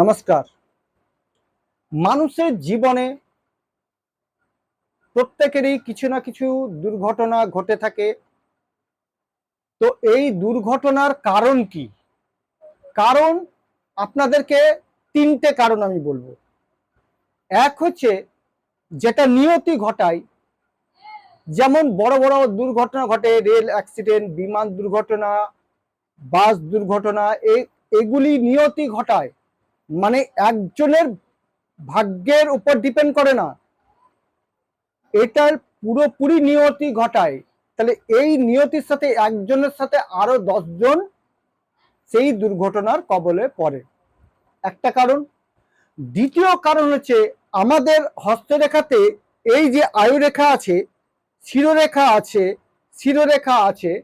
নমস্কার। মানুষের জীবনে প্রত্যেকেরই কিছু না কিছু দুর্ঘটনা ঘটে থাকে। তো এই দুর্ঘটনার কারণ কি? কারণ আপনাদেরকে তিনটে কারণ আমি বলব। এক হচ্ছে, যেটা নিয়তি ঘটায়, যেমন বড় বড় দুর্ঘটনা ঘটে, রেল অ্যাক্সিডেন্ট, বিমান দুর্ঘটনা, বাস দুর্ঘটনা এগুলি নিয়তি ঘটায়। মানে একজনের ভাগ্যের উপর ডিপেন্ড করে না। এটার পুরোপুরি নিয়তি ঘটায়। তাহলে এই নিয়তির সাথে একজনের সাথে আরও দশজন সেই দুর্ঘটনার কবলে পড়ে। একটা কারণ। দ্বিতীয় কারণ হচ্ছে আমাদের হস্তরেখাতে এই যে আয়ুরেখা আছে, শিরোরেখা আছে শিরোরেখা আছে,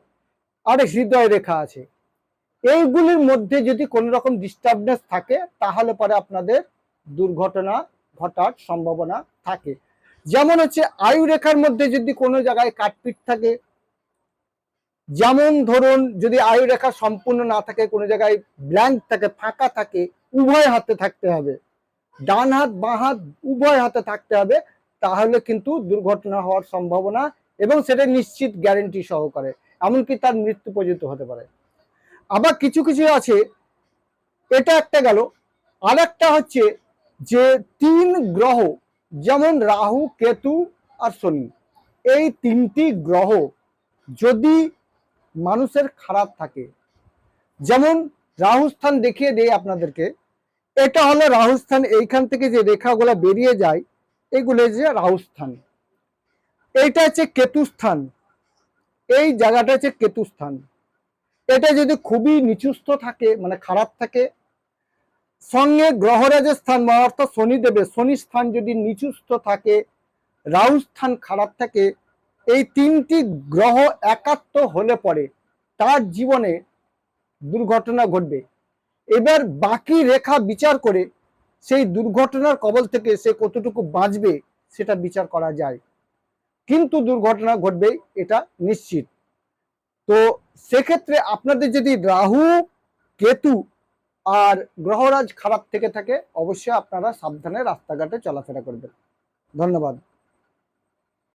আর হৃদয় রেখা আছে। এইগুলির মধ্যে যদি কোনো রকম ডিস্টার্বনেস থাকে, তাহলে পরে আপনাদের দুর্ঘটনা ঘটার সম্ভাবনা থাকে। যেমন হচ্ছে আয়ু রেখার মধ্যে যদি কোনো জায়গায় কাটপিট থাকে, যেমন ধরুন যদি আয়ু রেখা সম্পূর্ণ না থাকে, কোনো জায়গায় ব্ল্যাঙ্ক থাকে, ফাঁকা থাকে, উভয় হাতে থাকতে হবে। ডান হাত, বাঁ হাত উভয় হাতে থাকতে হবে, তাহলে কিন্তু দুর্ঘটনা হওয়ার সম্ভাবনা এবং সেটা নিশ্চিত গ্যারেন্টি সহকারে, এমনকি তার মৃত্যু পর্যন্ত হতে পারে। আবার কিছু কিছু আছে। এটা একটা গেল। আর একটা হচ্ছে যে তিন গ্রহ, যেমন রাহু, কেতু আর শনি, এই তিনটি গ্রহ যদি মানুষের খারাপ থাকে, যেমন রাহুস্থান দেখিয়ে দেয় আপনাদেরকে, এটা হলো রাহুস্থান, এইখান থেকে যে রেখাগুলো বেরিয়ে যায়, এগুলো যে রাহুস্থান। এইটা হচ্ছে কেতুস্থান এই জায়গাটা হচ্ছে কেতুস্থান এটা যদি খুবই নিচুস্থ থাকে মানে খারাপ থাকে, সঙ্গে গ্রহরাজের স্থান অর্থাৎ শনিদেবের শনি স্থান যদি নিচুস্থ থাকে রাহু স্থান খারাপ থাকে, এই তিনটি গ্রহ একাত্ম হলে পরে তার জীবনে দুর্ঘটনা ঘটবে। এবার বাকি রেখা বিচার করে সেই দুর্ঘটনার কবল থেকে সে কতটুকু বাঁচবে, সেটা বিচার করা যায়। কিন্তু দুর্ঘটনা ঘটবে এটা নিশ্চিত। তো সেক্ষেত্রে আপনাদের যদি রাহু, কেতু আর গ্রহরাজ খারাপ থেকে থাকে, অবশ্যই আপনারা সাবধানে রাস্তাঘাটে চলাফেরা করবেন। ধন্যবাদ।